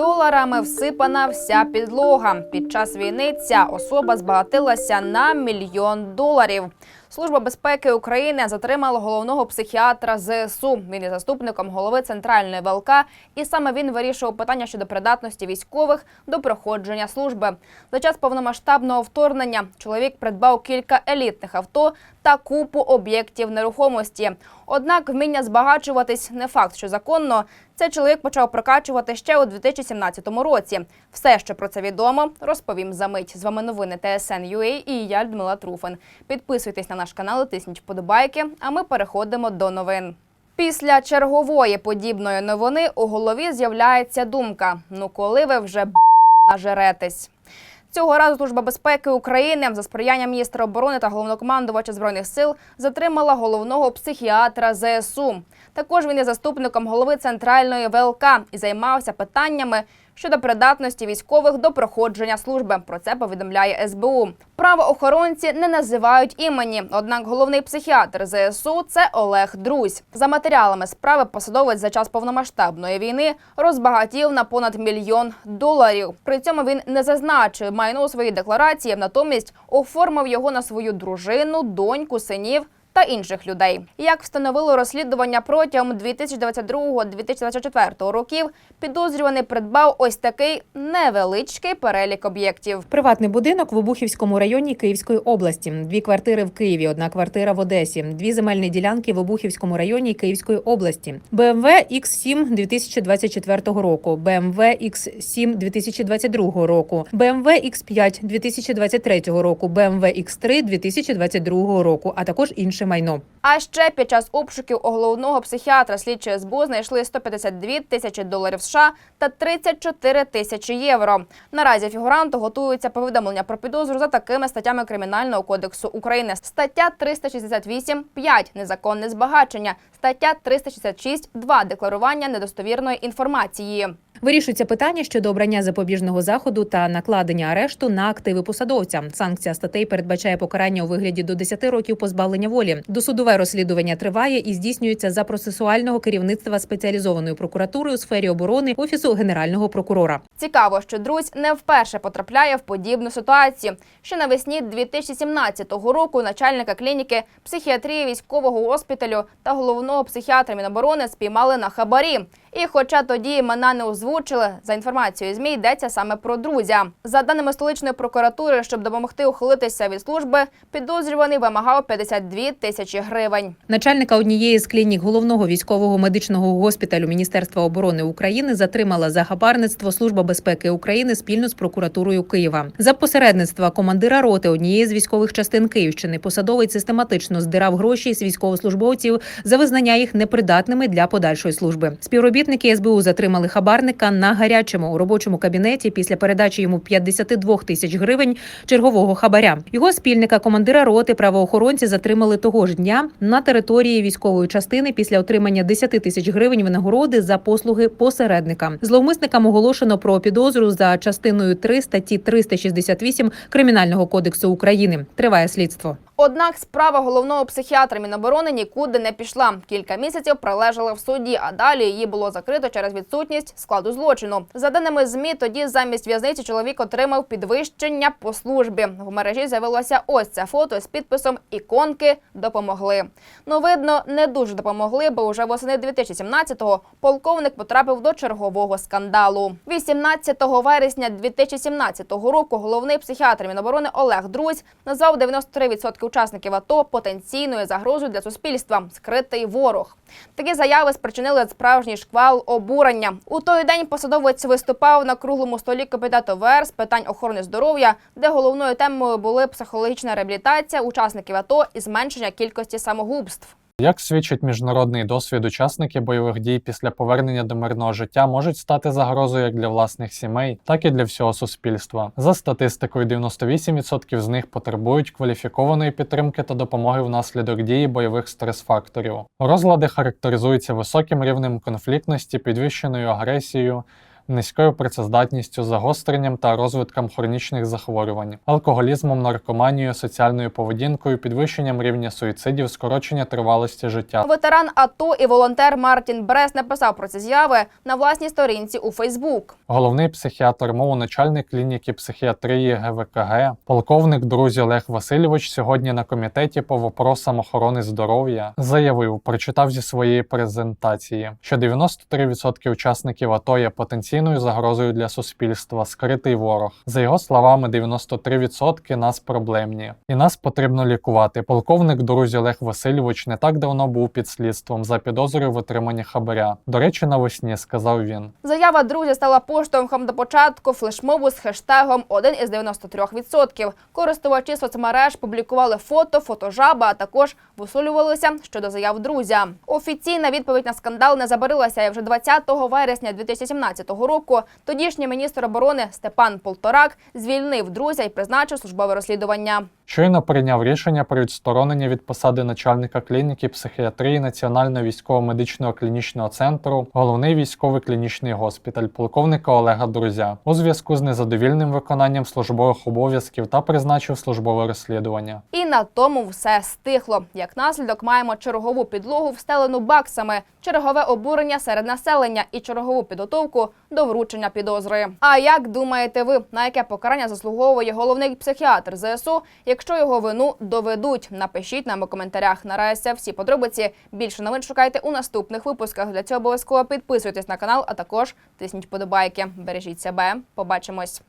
Доларами всипана вся підлога. Під час війни ця особа збагатилася на мільйон доларів. Служба безпеки України затримала головного психіатра ЗСУ. Він є заступником голови центральної ВЛК, і саме він вирішував питання щодо придатності військових до проходження служби. За час повномасштабного вторгнення чоловік придбав кілька елітних авто та купу об'єктів нерухомості. Однак вміння збагачуватись не факт, що законно. Цей чоловік почав прокачувати ще у 2017 році. Все, що про це відомо, розповім за мить. З вами новини ТСН.UA і я Людмила Труфин. Підписуйтесь на наш канал, тисніть вподобайки, а ми переходимо до новин. Після чергової подібної новини у голові з'являється думка: ну коли ви вже б**, нажеретесь. Цього разу Служба безпеки України за сприяння міністра оборони та головнокомандувача збройних сил затримала головного психіатра ЗСУ. Також він є заступником голови центральної ВЛК і займався питаннями щодо придатності військових до проходження служби. Про це повідомляє СБУ. Правоохоронці не називають імені. Однак головний психіатр ЗСУ це Олег Друзь. За матеріалами справи посадовець за час повномасштабної війни розбагатів на понад мільйон доларів. При цьому він не зазначив майно у своїй декларації, натомість оформив його на свою дружину, доньку, синів. Та інших людей, як встановило розслідування протягом 2022-2024 років, підозрюваний придбав ось такий невеличкий перелік об'єктів. Приватний будинок в Обухівському районі Київської області. Дві квартири в Києві, одна квартира в Одесі, дві земельні ділянки в Обухівському районі Київської області. BMW X7 2024 року, BMW X7 2022 року, BMW X5 2023 року, BMW X3 2022 року, а також інше майно. А ще під час обшуків у головного психіатра слідчі СБУ знайшли 152 тисячі доларів США та 34 тисячі євро. Наразі фігуранту готується повідомлення про підозру за такими статтями Кримінального кодексу України. Стаття 368 – 5 – незаконне збагачення. Стаття 366 – 2 – декларування недостовірної інформації. Вирішується питання щодо обрання запобіжного заходу та накладення арешту на активи посадовця. Санкція статей передбачає покарання у вигляді до 10 років позбавлення волі. Досудове розслідування триває і здійснюється за процесуального керівництва спеціалізованої прокуратури у сфері оборони офісу генерального прокурора. Цікаво, що Друзь не вперше потрапляє в подібну ситуацію. Ще навесні 2017 року начальника клініки психіатрії військового госпіталю та головного психіатра Міноборони спіймали на хабарі. І хоча тоді імена не озвучили, за інформацією ЗМІ йдеться саме про друзя. За даними столичної прокуратури, щоб допомогти ухилитися від служби, підозрюваний вимагав 52 тисячі гривень. Начальника однієї з клінік головного військового медичного госпіталю Міністерства оборони України затримала за хабарництво Служба безпеки України спільно з прокуратурою Києва. За посередництва командира роти однієї з військових частин Київщини посадовець систематично здирав гроші з військовослужбовців за визнання їх непридатними для подальшої служби. Співробітники СБУ затримали хабарника на гарячому у робочому кабінеті після передачі йому 52 тисяч гривень чергового хабаря. Його спільника, командира роти, правоохоронці затримали того ж дня на території військової частини після отримання 10 тисяч гривень винагороди за послуги посередника. Зловмисникам оголошено про підозру за частиною 3 статті 368 Кримінального кодексу України. Триває слідство. Однак справа головного психіатра Міноборони нікуди не пішла. Кілька місяців пролежала в суді, а далі її було закрито через відсутність складу злочину. За даними змі, тоді замість в'язниці чоловік отримав підвищення по службі. В мережі з'явилося ось це фото з підписом Іконки допомогли. Ну, видно, не дуже допомогли, бо вже восени 2017-го полковник потрапив до чергового скандалу. 18 вересня 2017 року головний психіатр Міноборони Олег Друзь назвав 93% учасників АТО потенційною загрозою для суспільства скритий ворог. Такі заяви спричинили справжній шквал обурення. У той день посадовець виступав на круглому столі комітету ВР з питань охорони здоров'я, де головною темою були психологічна реабілітація учасників АТО і зменшення кількості самогубств. Як свідчить міжнародний досвід, учасники бойових дій після повернення до мирного життя можуть стати загрозою як для власних сімей, так і для всього суспільства. За статистикою, 98% з них потребують кваліфікованої підтримки та допомоги внаслідок дії бойових стрес-факторів. Розлади характеризуються високим рівнем конфліктності, підвищеною агресією, низькою працездатністю, загостренням та розвитком хронічних захворювань, алкоголізмом, наркоманією, соціальною поведінкою, підвищенням рівня суїцидів, скорочення тривалості життя. Ветеран АТО і волонтер Мартін Брес написав про ці з'яви на власній сторінці у Фейсбук. Головний психіатр МОУ, начальник клініки психіатрії ГВКГ, полковник друзі Олег Васильович сьогодні на комітеті по вопросам охорони здоров'я заявив, прочитав зі своєї презентації, що 93% учасників АТО є потенційною загрозою для суспільства, скритий ворог. За його словами, 93% нас проблемні, і нас потрібно лікувати. Полковник друзі Олег Васильович не так давно був під слідством за підозрою в отриманні хабаря. До речі, навесні сказав він. Заява друзя стала поштовхом до початку флешмобу з хештегом «Один із 93%. Користувачі соцмереж публікували фото, фотожаба, а також висловлювалися щодо заяв друзя. Офіційна відповідь на скандал не забарилася і вже 20 вересня 2017 року. Тодішній міністр оборони Степан Полторак звільнив друзя і призначив службове розслідування. Щойно прийняв рішення про відсторонення від посади начальника клініки психіатрії Національного військово-медичного клінічного центру, головний військовий клінічний госпіталь полковника Олега Друзя у зв'язку з незадовільним виконанням службових обов'язків та призначив службове розслідування. І на тому все стихло. Як наслідок маємо чергову підлогу, встелену баксами, чергове обурення серед населення і чергову підготовку до вручення підозри. А як думаєте ви, на яке покарання заслуговує головний психіатр ЗСУ, якщо його вину доведуть? Напишіть нам у коментарях. Наразі всі подробиці. Більше новин шукайте у наступних випусках. Для цього обов'язково підписуйтесь на канал, а також тисніть подобайки. Бережіть себе. Побачимось.